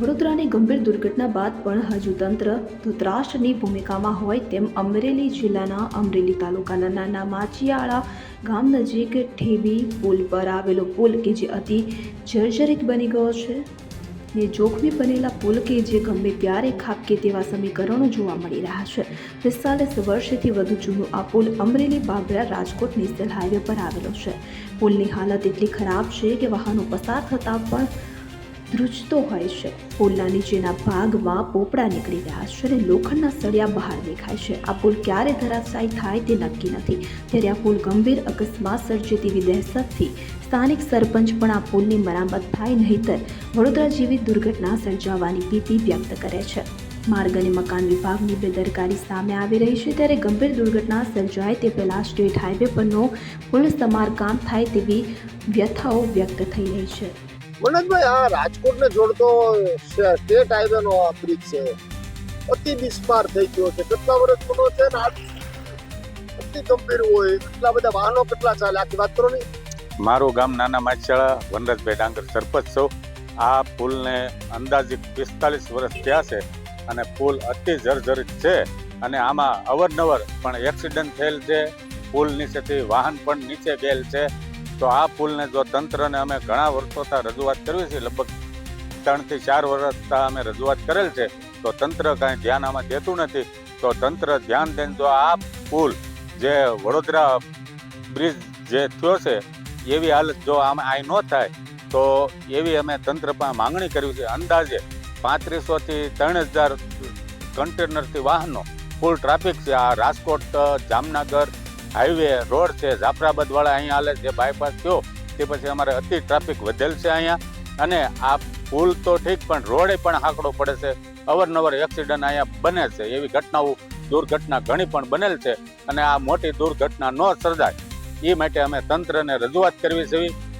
વડોદરાની ગંભીર દુર્ઘટના બાદ પણ હજુ તંત્ર ધૃતરાષ્ટ્રની ભૂમિકામાં હોય તેમ અમરેલી જિલ્લાના અમરેલી તાલુકાના નાના માચિયાળા ગામ નજીક ઠેબી પુલ પર આવેલો પુલ કે જે અતિ જર્જરિત બની ગયો છે. ને જોખમી બનેલા પુલ કે જે ગમે ત્યારે ખાબકે તેવા સમીકરણો જોવા મળી રહ્યા છે. પિસ્તાલીસ વર્ષથી વધુ જૂનું આ પુલ અમરેલી બાબરા રાજકોટ નેશનલ હાઈવે પર આવેલો છે. પુલની હાલત એટલી ખરાબ છે કે વાહનો પસાર થતાં પણ ધ્રુજતો હોય છે. પુલના નીચેના ભાગમાં પોપડા નીકળી રહ્યા છે અને લોખંડના સળિયા બહાર દેખાય છે. આ પુલ ક્યારે ધરાશાયી થાય તે નક્કી નથી. ત્યારે આ પુલ ગંભીર અકસ્માત સર્જે તેવી દહેશતથી સ્થાનિક સરપંચ પણ આ પુલની મરામત થાય નહીતર વડોદરા જેવી દુર્ઘટના સર્જાવાની ભીતિ વ્યક્ત કરે છે. માર્ગ અને મકાન વિભાગની બેદરકારી સામે આવી રહી છે ત્યારે ગંભીર દુર્ઘટના સર્જાય તે પહેલાં સ્ટેટ હાઈવે પરનો પુલ સમારકામ થાય તેવી વ્યથાઓ વ્યક્ત થઈ રહી છે. મનોજભાઈ, આ રાજકોટને જોડતો સ્ટેટ હાઈવે નો આ બ્રિજ છે. અતિ બિસ્માર થઈ ગયો છે. કેટલા વર્ષ જૂનો છે ને અતિ ગંભીર હોય. કેટલા બધા વાહનો કેટલા ચાલે? આખી વાત કરો નહીં. મારું ગામ નાના માછાળા વનરાજભાઈ ડાંગર સરપંચ છું. આ પુલને અંદાજિત પિસ્તાલીસ વર્ષ થયા છે અને પુલ અતિ જર્જરિત છે અને આમાં અવરનવર પણ એક્સિડન્ટ થયેલ છે. પુલ નીચેથી વાહન પણ નીચે ગયેલ છે. તો આ પુલને જો તંત્રને અમે ઘણા વર્ષોથી રજૂઆત કરવી છે, લગભગ ત્રણથી ચાર વર્ષતા અમે રજૂઆત કરેલ છે, તો તંત્ર કાંઈ ધ્યાન આમાં દેતું નથી. તો તંત્ર ધ્યાન દઈને જો આ પુલ જે વડોદરા બ્રિજ જે થયો છે, એવી હાલત જો આમ આ ન થાય, તો એવી અમે તંત્ર પણ માંગણી કરવી છે. અંદાજે પાંત્રીસો થી ત્રણ હજાર કન્ટેનરથી વાહનો, ફૂલ ટ્રાફિક છે. આ રાજકોટ, જામનગર હાઈવે, રોડ છે જાફરાબાદ વાળા અહીંયા હાલે જે બાયપાસ થયો, તે પછી અમારે અતિ ટ્રાફિક વધેલ છે અહીંયા. અને આ પુલ તો ઠીક, પણ રોડે પણ હાંકડો પડે છે. અવારનવાર એક્સિડન્ટ અહીંયા બને છે. એવી ઘટનાઓ, દુર્ઘટના ઘણી પણ બનેલ છે. અને આ મોટી દુર્ઘટના ન સર્જાય. એ માટે અમે તંત્રને રજૂઆત કરવી છે.